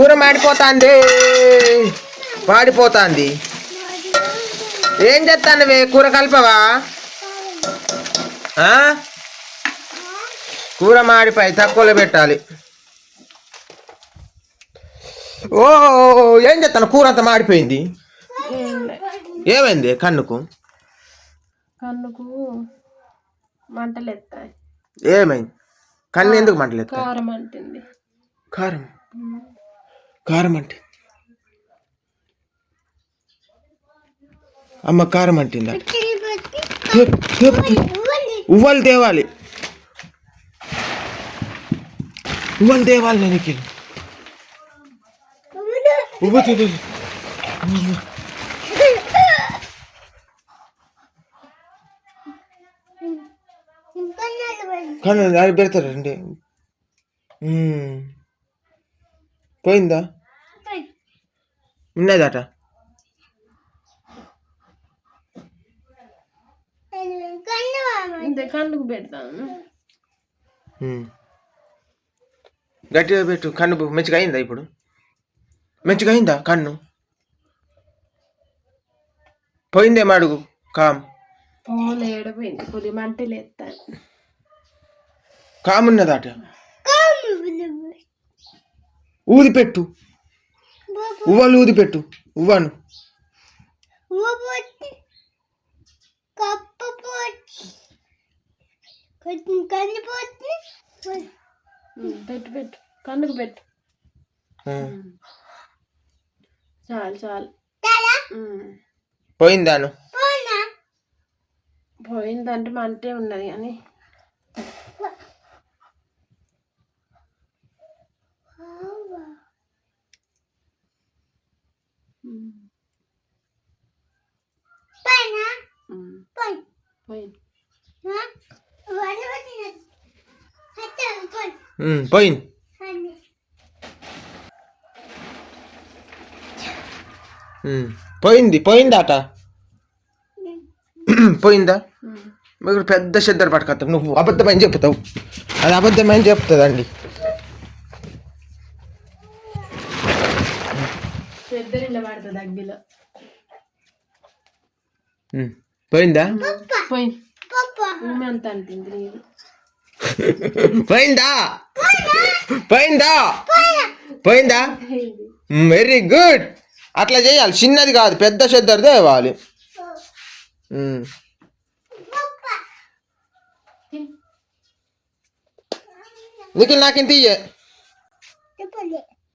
కూర మాడిపోతాంది. మాడిపోతాంది. ఏం చేస్తానువే? కూర కలపవా? కూర మాడిపోయి తక్కువలో పెట్టాలి. ఓ ఏం చేస్తాను? కూర అంతా మాడిపోయింది. ఏమైంది కన్నుకు? కన్నుకు మంటలు ఏమైంది? కన్ను ఎందుకు మంటలేదు కారం అంటుంది. కారం? కారం అంటే అమ్మ కారం అంటుందా చెప్. ఉవ్వలు తేవాలి. ఉవ్వలు తేవాలి నేను ఇక్కడ. ఉవ్వ కానీ అది పెడతారండి. పోయిందా? ఉన్నదట. పెడతాను. మ్మ్. గట్టిగా పెట్టు కన్ను మంచిగా అయిందా ఇప్పుడు? మంచిగా అయిందా కన్ను? పోయిందేమో అడుగు కామ్? ఏడపోయింది. మంటలు ఎత్తాయి కామున్నదట. ఊది పెట్టు ఉవ్వలు ఊది పెట్టు ఉవ్వను. పెట్టు పెట్టు కన్నుకు పెట్టు. చాలు చాలు. పోయిందాను. పోయిందంటే మంటే ఉన్నది కానీ పోయింది మ్మ్. పోయింది పోయిందాట? పోయిందా. మీకు పెద్ద శ్రద్ధలు పట్టుకొస్తావు నువ్వు అబద్ధమని చెప్తావు? అది అబద్ధమని చెప్తుందండి? పెద్ద అగ్గిలో ఉమ్. పోయిందా? పోయింది? పోయిందా? పోయిందా? Very good. అట్లా చేయాలి. చిన్నది కాదు పెద్ద తేవాలి. ఉమ్. నిఖిల్ నాకు ఇంత ఇయ్యే